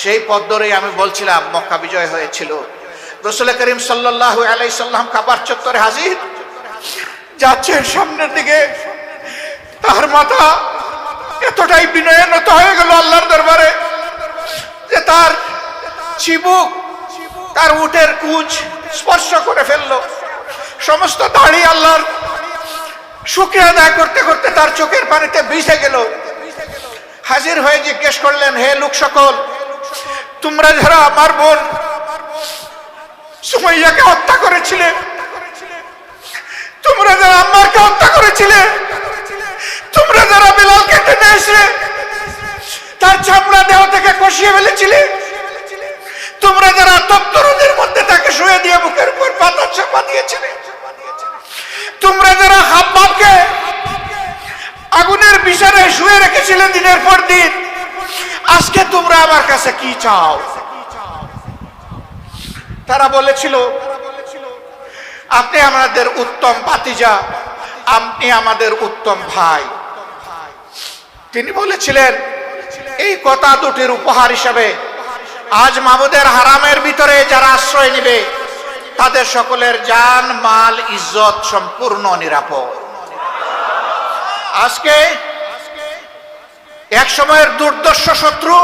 সেই পথ ধরেই আমি বলছিলাম, মক্কা বিজয় হয়েছিল। রসুল করিম সাল্লাহ আলাই সাল্লাম কাবার চত্বরে হাজির। যাচ্ছেন সামনের দিকে। তার মাথা এতটাই বিনয়নত হয়ে গেল আল্লাহর দরবারে যে তার চিবুক, তার উটের কুচ স্পর্শ করে ফেলল। সমস্ত দাড়ি আল্লাহর শুক্রিয়া আদায় করতে করতে তার চোখের পানিতে ভিজে গেল। হাজির হয়ে জিজ্ঞেস করলেন, হে লোক সকল তোমরা যারা আমার বোন, সুমাইয়াকে হত্যা করেছিলে, তোমরা যারা আম্মারকে হত্যা করেছিলে, তোমরা যারা বিলালকে টেনে এসে তার চামড়া দেহ থেকে কষিয়ে ফেলেছিলে, তোমরা যারা তপ্তরদের মধ্যে তাকে শুয়ে দিয়ে বুকের উপর পাতা চাপা দিয়েছিলে, তোমরা যারা হাব্বাবকে আগুনের বিষারে শুয়ে রেখেছিলে দিনের পর দিন আজকে তোমরা আমার কাছে কি চাও? তারা বলেছিল, আপনি আমাদের উত্তম পাতিজা আপনি আমাদের উত্তম ভাই। তিনি বলেছিলেন, এই কথা দুটির উপহার হিসাবে আজ মাবুদের হারামের ভিতরে যারা আশ্রয় নেবে, তাদের সকলের জান, মাল, ইজ্জত সম্পূর্ণ নিরাপদ। আজকে এক সময়ের দুর্দর্শ শত্রু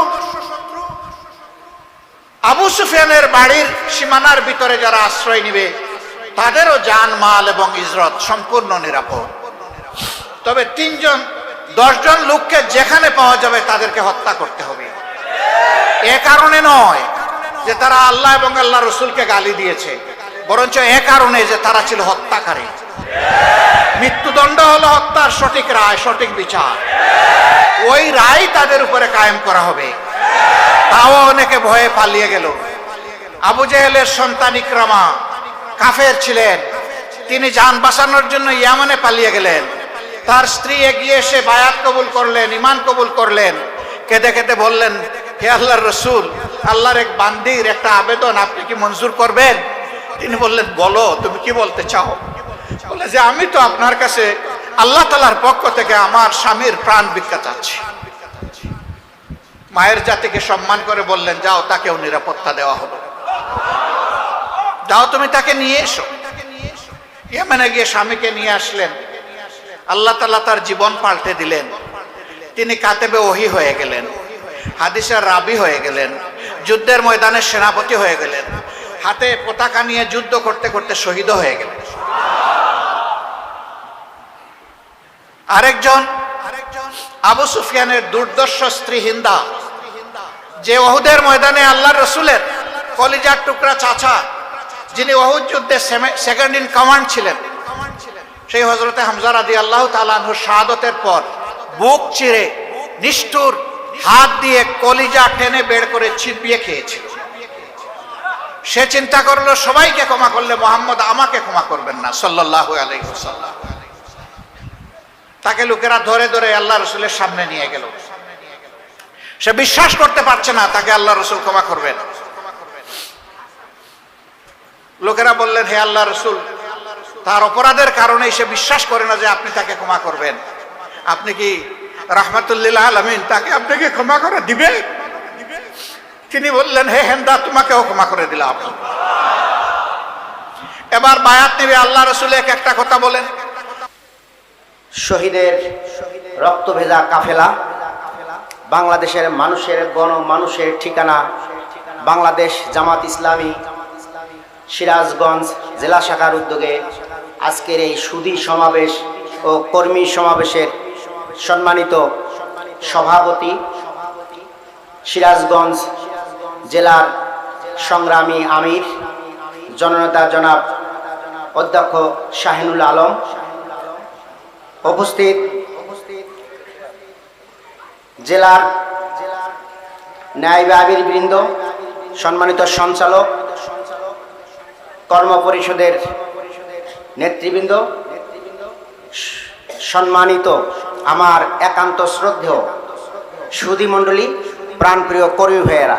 আবু সুফিয়ানের বাড়ির সীমানার ভিতরে যারা আশ্রয় নিবে, তাদেরও জান, মাল এবং ইজরত সম্পূর্ণ নিরাপদ। তবে তিনজন, দশজন লোককে যেখানে পাওয়া যাবে তাদেরকে হত্যা করতে হবে। এ কারণে নয় যে তারা আল্লাহ এবং আল্লাহ রসুলকে গালি দিয়েছে, বরঞ্চ এ কারণে যে তারা ছিল হত্যাকারী। মৃত্যুদণ্ড হলো হত্যার সঠিক রায়, সঠিক বিচার। ওই রায় তাদের উপরে কায়েম করা হবে। তাও অনেকে ভয়ে পালিয়ে গেল। আবু জেহেলের সন্তান ইকরামা কাফের ছিলেন। তিনি যান বাঁচানোর জন্য ইয়ামানে পালিয়ে গেলেন। তার স্ত্রী এগিয়ে এসে বায়াত কবুল করলেন ইমান কবুল করলেন। কেঁদে কেঁদে বললেন, হে আল্লাহর রসুল, আল্লাহর এক বান্দির একটা আবেদন আপনি কি মঞ্জুর করবেন? তিনি বললেন, বলো, তুমি কি বলতে চাও? বলে যে আমি তো আপনার কাছে আল্লাহ তালার পক্ষ থেকে আমার স্বামীর প্রাণ ভিক্ষা চাচ্ছি। মায়ের জাতিকে সম্মান করে বললেন, যাও, তাকেও নিরাপত্তা দেওয়া হলো। যাও, তুমি তাকে নিয়ে এসো। ইয়েমেনে গিয়ে স্বামীকে নিয়ে আসলেন। আল্লাহ তালা তার জীবন পাল্টে দিলেন। তিনি কাতেবে ওহি হয়ে গেলেন। হাদিসের রাবি হয়ে গেলেন। যুদ্ধের ময়দানে সেনাপতি হয়ে গেলেন। হাতে পতাকা নিয়ে যুদ্ধ করতে করতে শহীদ হয়ে গেলেন। আরেকজন, আবু সুফিয়ানের দুর্দর্শ স্ত্রী হিন্দা, যে ওহুদের ময়দানে আল্লাহ রসুলের কলিজার টুকরা চাচা, যিনি ওহুদ যুদ্ধে সেকেন্ড ইন কমান্ড ছিলেন। সেই হজরতে হামজা রাদি আল্লাহ তালানহুর শাহাদতের পর বুক চিরে, নিষ্ঠুর হাত দিয়ে কলিজা টেনে বের করে ছিপিয়ে খেয়েছিল। সে চিন্তা করল, সবাইকে ক্ষমা করলে মোহাম্মদ আমাকে ক্ষমা করবেন না সাল্লাহ আলাইসাল্লাম তাকে লোকেরা ধরে ধরে আল্লাহ রসুলের সামনে নিয়ে গেল। সে বিশ্বাস করতে পারছে না, তাকে আল্লাহ রসুল ক্ষমা করবেন। লোকেরা বললেন, হে আল্লাহ রসুল, তার অপরাধের কারণে সে বিশ্বাস করে না যে আপনি তাকে ক্ষমা করবেন। আপনি কি রাহমাতুল্লিল্লাহ আলমিন তাকে আপনাকে ক্ষমা করে দিবে তিনি বললেন, হে হেন্দা তোমাকেও ক্ষমা করে দিলাম। এবার বায়াত নেবে আল্লাহ রসুল, এক একটা কথা বলেন। শহীদের রক্ত ভেজা কাফেলা, বাংলাদেশের মানুষের গণ মানুষের ঠিকানা, বাংলাদেশ জামাত ইসলামী, সিরাজগঞ্জ জেলা শাখার উদ্যোগে আজকের এই সুদী সমাবেশ ও কর্মী সমাবেশের সম্মানিত সভাপতি সিরাজগঞ্জ জেলার সংগ্রামী আমির, জননেতা জনাব অধ্যক্ষ শাহিনুল আলম উপস্থিত জেলার ন্যায় আবির বৃন্দ, সম্মানিত সঞ্চালক, কর্ম পরিষদের নেতৃবৃন্দ, সম্মানিত আমার একান্ত শ্রদ্ধেয় সুধীমণ্ডলী প্রাণপ্রিয় কর্মী ভাইয়েরা,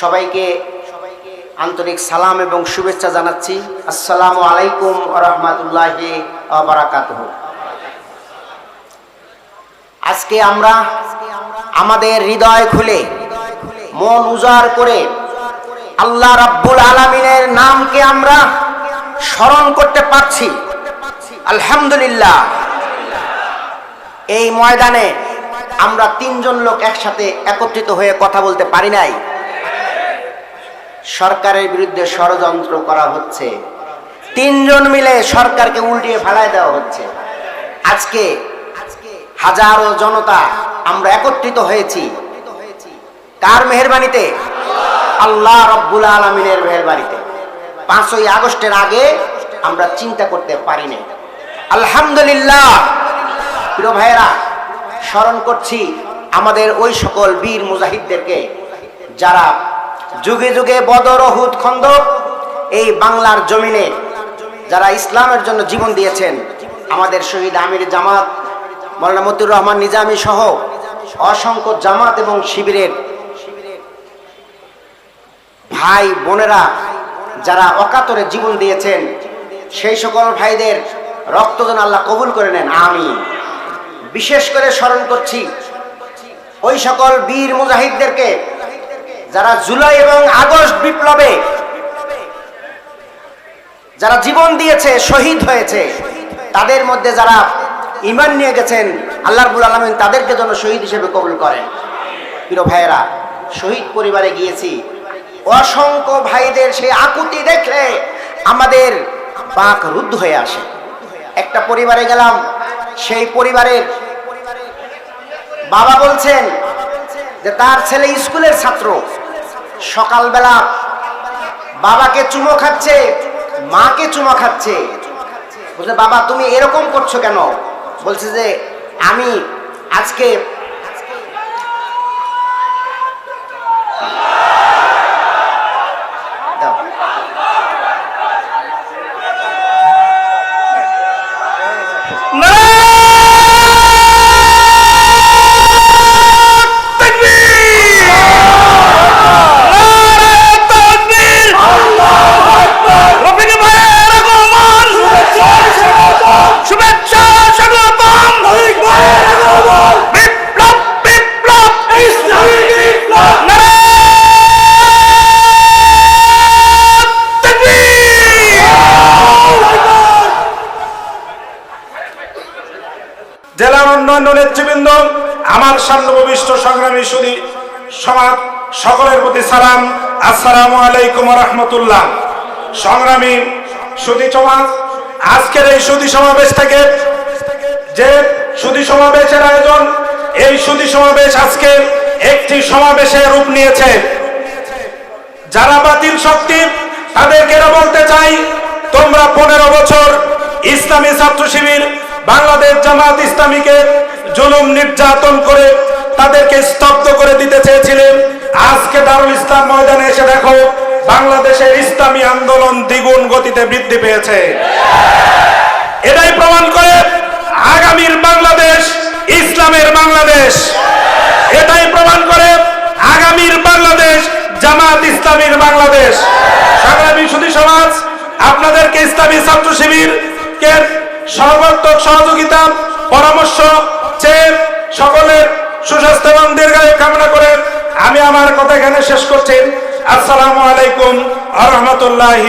সবাইকে আন্তরিক সালাম এবং শুভেচ্ছা জানাচ্ছি। আসসালামু আলাইকুম রহমতুল্লাহি বারাকাতুহ। আজকে আমরা আমাদের হৃদয় খুলে মন উজাড় করে আল্লাহ রাব্বুল আলামিনের নামকে আমরা স্মরণ করতে পারছি। আলহামদুলিল্লাহ। এই ময়দানে আমরা তিনজন লোক একসাথে একত্রিত হয়ে কথা বলতে পারি নাই। সরকারের বিরুদ্ধে ষড়যন্ত্র করা হচ্ছে। তিনজন মিলে সরকারকে উল্টিয়ে ফেলায় দেওয়া হচ্ছে। আজকে হাজারো জনতা আমরা একত্রিত হয়েছি। কার মেহরবানিতে? আল্লাহ রব্বুল আলমিনের মেহরবানিতে। পাঁচই আগস্টের আগে আমরা চিন্তা করতে পারিনি। আলহামদুলিল্লাহ। প্রিয় ভাইয়েরা, স্মরণ করছি আমাদের ওই সকল বীর মুজাহিদদেরকে, যারা যুগে যুগে বদর অহুদ খন্দক এই বাংলার জমিনে যারা ইসলামের জন্য জীবন দিয়েছেন, আমাদের শহীদ আমির জামাত মৌলানা মতিউর রহমান নিজামী সহ অসংখ্য জামাত এবং শিবিরের ভাই বোনেরা যারা অকাতরে জীবন দিয়েছেন, সেই সকল ভাইদের রক্তদান আল্লাহ কবুল করে নেন আমি বিশেষ করে স্মরণ করছি, ওই সকল বীর মুজাহিদদেরকে যারা জুলাই এবং আগস্ট বিপ্লবে যারা জীবন দিয়েছে, শহীদ হয়েছে, তাদের মধ্যে যারা ইমান নিয়ে গেছেন, আল্লাহ রবুল আলমিন তাদেরকে যেন শহীদ হিসেবে কবুল করেন। প্রিয় ভাইয়েরা, শহীদ পরিবারে গিয়েছি। অসংখ্য ভাইদের সেই আকুতি দেখলে আমাদের বাক রুদ্ধ হয়ে আসে। একটা পরিবারে গেলাম, সেই পরিবারের বাবা বলছেন যে তার ছেলে স্কুলের ছাত্র। সকালবেলা বাবাকে চুমো খাচ্ছে, মাকে চুমো খাচ্ছে। বাবা, তুমি এরকম করছ কেন? বলছে যে আমি আজকে উন্নয়ন নেতৃবৃন্দ, আমার সামনে ভবিষ্ঠ সংগ্রামী সুদী সমাজ সকলের প্রতি সালাম। আসসালামু আলাইকুম রহমতুল্লাহ। সংগ্রামী সুদী সমাজ, আজকের এই সুদী সমাবেশ থেকে যে সুদী সমাবেশের আয়োজন, এই সুদী সমাবেশ আজকে একটি সমাবেশে রূপ নিয়েছে। যারা বাতিল শক্তি, তাদেরকে বলতে চাই, তোমরা পনেরো বছর ইসলামী ছাত্র শিবির বাংলাদেশ জামাত ইসলামীকে জুলুম নির্যাতন করে তাদেরকে স্তব্ধ করে দিতে চেয়েছিলেন। আজকে দারুল ইসলাম ময়দানে এসে দেখো, বাংলাদেশের ইসলামী আন্দোলন দ্বিগুণ গতিতে বৃদ্ধি পেয়েছে। এটাই প্রমাণ করে আগামীর বাংলাদেশ ইসলামের বাংলাদেশ। এটাই প্রমাণ করে আগামীর বাংলাদেশ জামাত ইসলামীর বাংলাদেশ। সংগ্রামী সুধী সমাজ, আপনাদেরকে ইসলামী ছাত্র শিবির কে সর্বাত্মক সহযোগিতা, পরামর্শ, চেয়ে সকলের সুস্বাস্থ্য এবং দীর্ঘায়ু কামনা করে আমি আমার কথা এখানে শেষ করছি। আসসালামু আলাইকুম আ রহমতুল্লাহি